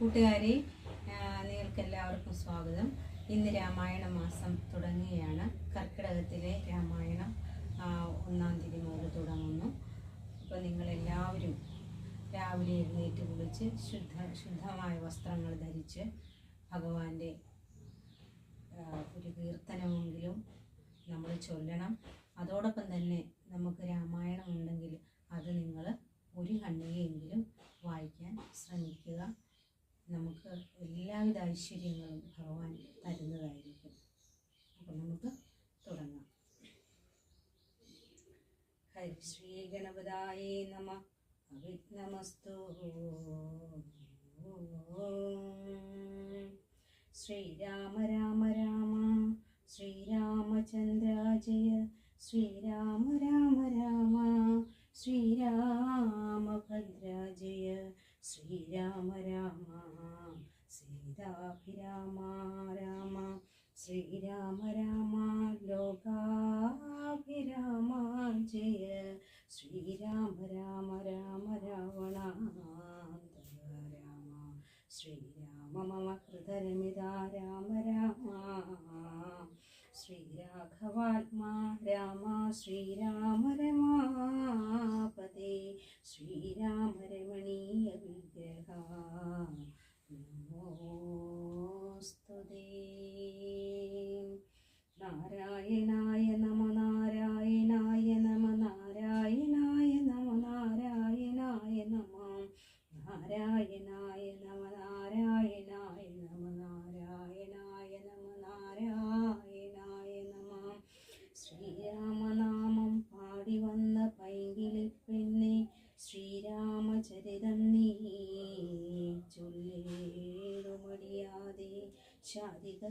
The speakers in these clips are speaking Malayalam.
കൂട്ടുകാരെ നിങ്ങൾക്ക് എല്ലാവർക്കും സ്വാഗതം. ഇന്ന് രാമായണ മാസം തുടങ്ങുകയാണ്. കർക്കിടകത്തിലെ രാമായണം ഒന്നാം തീയതി മുതൽ തുടങ്ങുന്നു. അപ്പോൾ നിങ്ങളെല്ലാവരും രാവിലെ എഴുന്നേറ്റ് കുളിച്ച് ശുദ്ധ ശുദ്ധമായ വസ്ത്രങ്ങൾ ധരിച്ച് ഭഗവാന്റെ ഒരു കീർത്തനമെങ്കിലും നമ്മൾ ചൊല്ലണം. അതോടൊപ്പം തന്നെ श्रीगणपदायै नमः अभिनमस्तु श्रीराम राम राम श्रीरामचन्द्र जय श्रीराम राम राम श्रीरामभद्र जय श्रीराम राम सीताभिरामा राम श्रीराम राम ശ്രീരാമ മമ കൃതരമിതാ രാമ രാമ ശ്രീരാഘവാത്മാ രാമ ശ്രീരാമ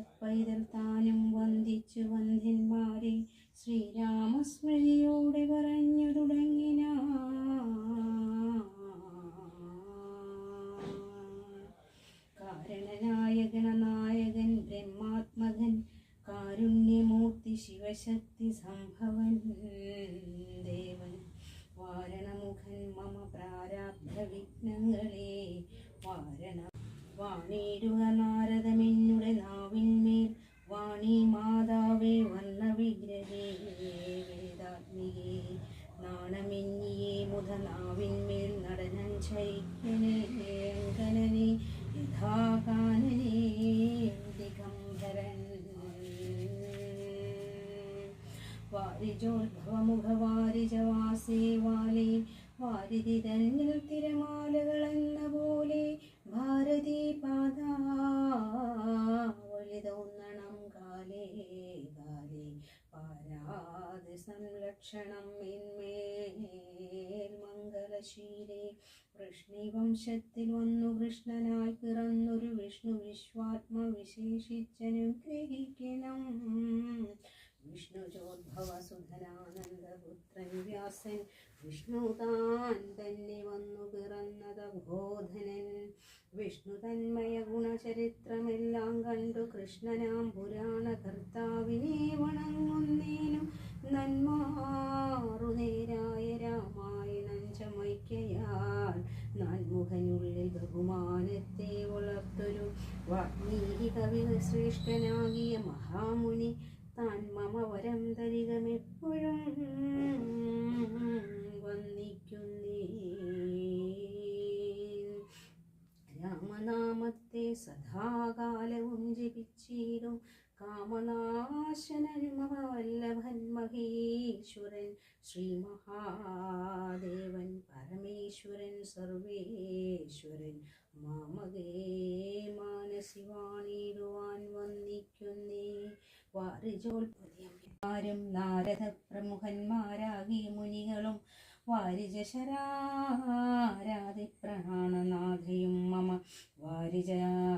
പൈതൽ താനും വന്ദിച്ചു വന്ധ്യന്മാരെ. ശ്രീരാമസ്മൃതിയോടെ പറഞ്ഞു തുടങ്ങിന. കാരണനായ നായകൻ ബ്രഹ്മാത്മകൻ കാരുണ്യമൂർത്തി ശിവശക്തി സംഭവൻ ദേവൻ. വാരണമുഖൻ മമ പ്രാരാബ്ധ വിഘ്നങ്ങളെ വാരണ വാണിയിടുക വാരിജോത്ഭവമുഖവാരിജവാസേ വാലേ വാരിതി തന്നിൽ തിരമാലകളെന്ന പോലെ ഭാരതി പാത തോന്നണം കാലേ കാലേ പാരാത് സംരക്ഷണം എന്മേൽ മംഗളശീലേ. വൃഷ്ണിവംശത്തിൽ വന്നു കൃഷ്ണനായി പിറന്നൊരു വിഷ്ണു വിശ്വാത്മ വിശേഷിച്ചനുഗ്രഹിക്കണം. വിഷ്ണുജോദ്ഭവസുധനാനന്ദപുത്രൻ വ്യാസൻ വിഷ്ണു താൻ തന്നെ വന്നു പിറന്നത് ബോധനൻ വിഷ്ണു തന്മയ ഗുണചരിത്രമെല്ലാം കണ്ടു കൃഷ്ണനാം പുരാണ കർത്താവിനെ വണങ്ങുന്നേനും നന്മാറു നേരായ രാമായണം ചമയ്ക്കയാൽ നാൻമുഖനുള്ളിൽ ബഹുമാനത്തെ വളർത്തൊരു വാഗ്മീകി കവി ശ്രേഷ്ഠനാകിയ മഹാമുനി സദാകാലവും ജപിച്ചിടും. മഹാവല്ലഭൻ മഹേശ്വരൻ ശ്രീ മഹാദേവൻ പരമേശ്വരൻ സർവേശ്വരൻ. മാമകേ മാനസിവാണിടുവാൻ വന്ദിക്കുന്നേ വാരിജോത്പതിയും നാരദ പ്രമുഖന്മാരാകി മുനികളും വാരിജശരാരാതി പ്രണാണനാഥയും മമ. വാരിജായ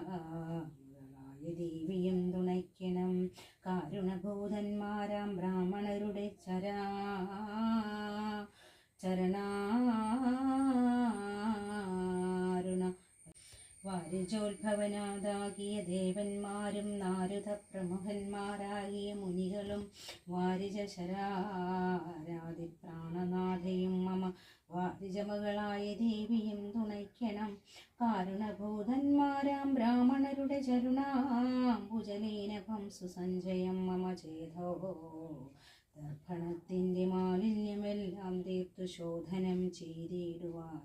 ദേവിയും തുണയ്ക്കണം. കാരുണഭൂതന്മാരാം ബ്രാഹ്മണരുടെ ചരാ ചരണാരുണ. വാരിജോത്ഭവനാഥാകിയ ദേവന്മാരും നാരുദ പ്രമുഖന്മാരാകിയ മുനികളും വാരിജ വാരിജമകളായ ദേവിയും തുണയ്ക്കണം. കാരുണഭൂതന്മാരാം ബ്രാഹ്മണരുടെ ചരുണാംബുജലീനഭം സുസഞ്ജയം മമ ചേതോ ദർപ്പണത്തിന്റെ മാലിന്യമെല്ലാം തീർത്തു ശോധനം ചെയ്തിടുവാൻ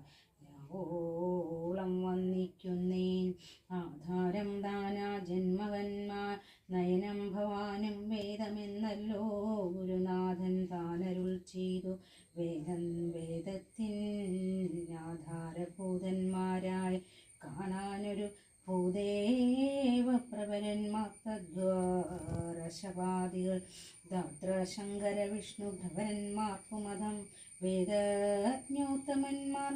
രാവോളം വന്നിക്കുന്നേൻ. ആധാരം ദാനാ ജന്മകന്മാർ നയനം ഭവാനും വേദമെന്നല്ലോ ഗുരുനാഥൻ താനരുൾ ചെയ്തു. വേദം വേദത്തിൻ ആധാരഭൂതന്മാരായി കാണാനൊരു ഭൂദേവപ്രഭരന്മാർ തദ്വാരശപാദികൾ ദാത്ര ശങ്കര വിഷ്ണു ഭ്രവരന്മാർക്കുമതം വേദജ്ഞോത്തമന്മാർ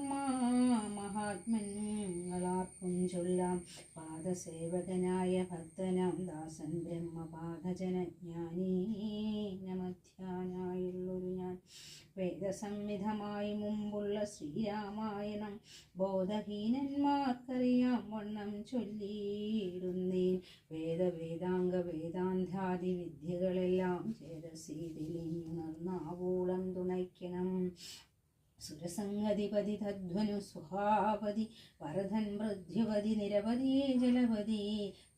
മഹാത്മങ്ങളാർക്കും ചൊല്ലാം. പാദസേവകനായ ഭക്തനാം ദാസൻ ബ്രഹ്മപാദജനജ്ഞാനീ ഞാൻ. വേദസംവിധമായി മുമ്പുള്ള ശ്രീരാമായണം ബോധഹീനന്മാർക്കറിയാം വണ്ണം ചൊല്ലിയിടുന്നേൻ. വേദവേദാംഗ വേദാന്താദി വിദ്യകളെല്ലാം ചേതസീതിലിങ്ങുണർന്നാവോളം തുണയ്ക്കണം. സുരസംഗതിപതി തധ്വനു സുഹാവതി വരധൻ മൃദ്യുവതി നിരവധി ജലവതി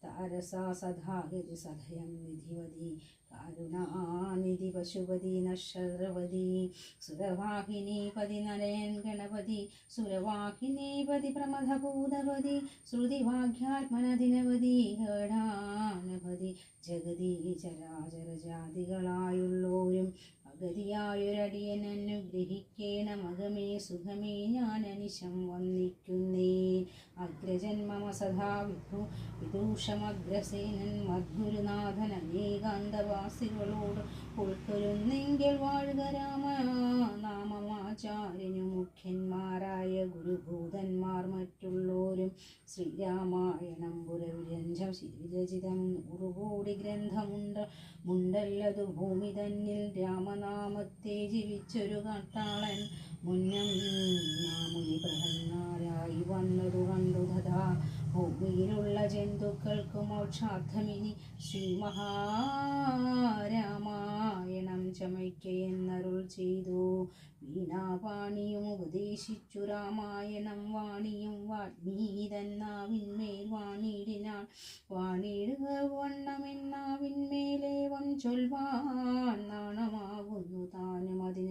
താരസാ സദാഗതി സധയം നിധിവതി കാരുണാനിധി പശുപതി നക്ഷരവതി സുരവാഹിനീപതി നരയൻ ഗണപതി സുരവാഹിനീപതി പ്രമഥഭൂതപതി ശ്രുതിവാഗ്യാത്മനദിനവതി ഗണാനപതി. ജഗതി ചരാചരജാതികളായുള്ളോരും അഗതിയായൊരടിയൻ അനുഗ്രഹിക്കേണം അകമേ സുഖമേ ഞാൻ അനിശം വന്നിക്കുന്നേ അഗ്രജന്മമ സദാ വിഭു വിദൂഷമഗ്രസേനൻ മധുരനാഥൻ അനേകാന്തവാസികളോട് ഉൾക്കൊരുന്നെങ്കിൽ വാഴുക രാമ നാമമാചാര്യനു മുഖ്യന്മാരായ ഗുരുഭൂതന്മാർ മറ്റുള്ളോരും ശ്രീരാമായണം പുരവിരഞ്ജം ശിരചിതം നൂറുകോടി ഗ്രന്ഥമുണ്ട്. മുണ്ടല്ലതു ഭൂമി തന്നിൽ രാമനാമത്തെ ജീവിച്ചൊരു കാട്ടാളൻ. മുന്നം മുനി പ്രഹന്മാരായി വന്നതു കണ്ടു തഥാ. ഭൂമിയിലുള്ള ജന്തുക്കൾക്ക് മോക്ഷാർത്ഥമിനി ശ്രീ മഹാരാമായണം ചമയ്ക്കയെന്നരുൾ ചെയ്തു വീണാപാണിയും ഉപദേശിച്ചു. രാമായണം വാണിയും വാഗ്മീതന്നാവിന്മേൽ വാണിയിടിനാൾ വാണിയിടുക വണ്ണമെന്നാവിന്മേലേവം ചൊൽവാൻ നാണമാകുന്നു താനും അതിനെന്താവതിപ്പോൾ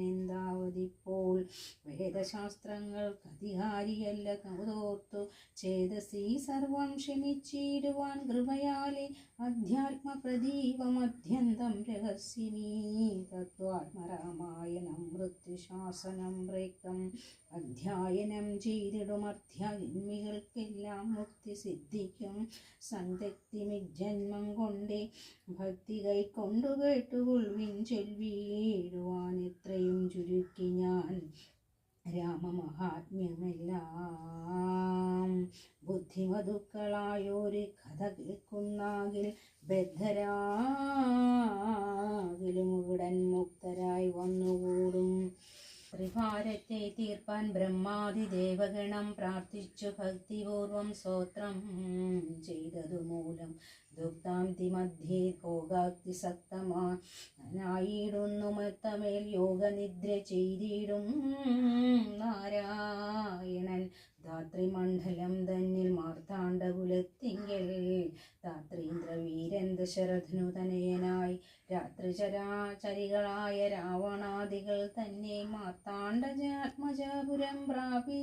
വേദശാസ്ത്രങ്ങൾക്ക് അധികാരിയല്ല. തോർത്തു ചേതസി സർവം ക്ഷമിച്ചിടുവാൻ കൃപയാലെ അധ്യാത്മ പ്രദീപമത്യന്തം രഹസ്യമീ തത്വാത്മരാമായണം മൃത്യുശാസനം പ്രേക്തം അധ്യായനം ചെയ്തിടും അധ്യാത്മികൾക്കെല്ലാം മുക്തി സിദ്ധിക്കും. സന്തക്തിമിജന്മം കൊണ്ടേ ഭക്തി കൈക്കൊണ്ടു കേട്ടുകൊള്ളുവിൻ ചൊല്ലിയിടുവാൻ ഇത്രയും ചുരുക്കി ഞാൻ രാമമഹാത്മ്യമെല്ലാം ബുദ്ധിമതുക്കളായൊരു കഥ കേൾക്കുന്നാകിൽ ബദ്ധരാകിലും ഉടൻ മുക്തരായി വന്നുകൂടും. ത്രിഭാരത്തെ തീർപ്പാൻ ബ്രഹ്മാതി ദേവഗണം പ്രാർത്ഥിച്ചു ഭക്തിപൂർവം സ്ത്രോത്രം ചെയ്തതു മൂലം ദുഗ്ധാന്തി മധ്യേ ഭോഗാക്തി മത്തമേൽ യോഗനിദ്ര ചെയ്തിടും. നാരായണൻ ധാത്രിമണ്ഡലം തന്നിൽ മാർത്താണ്ഡകുലത്തിങ്കൽ. ധാത്രീന്ദ്ര വീരൻ ദശരഥനു തനയനായി. രാത്രിചരാചരികളായ രാവണാദികൾ തന്നെ മാർത്താണ്ഡജാത്മജാപുരം പ്രാപിച്ചൊരു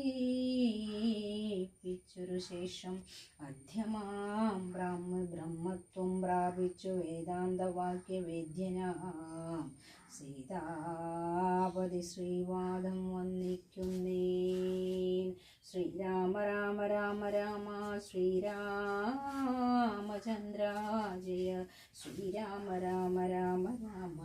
ശേഷം അധ്യമാം ബ്രാഹ്മ ബ്രഹ്മത്വം പ്രാപിച്ചു വേദാന്തവാക്യവേദ്യനാം സീതാപതി ശ്രീവാദം വന്നിക്കുന്നേ ശ്രീരാമ രാമ രാമ രാമ ശ്രീരാമചന്ദ്ര ജയ. ശ്രീരാമ രാമ രാമ രാമ.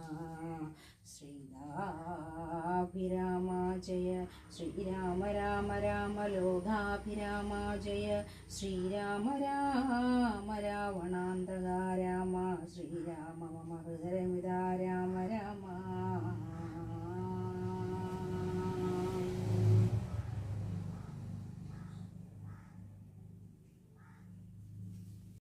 ശ്രീരാഭിരാമ ജയ ശ്രീരാമ രാമ രാമ ലോകാഭിരാമ ജയ ശ്രീരാമ രാമ രാവണാന്തക രാമ ശ്രീരാമ മമ ഹൃദയമിതാ രാമ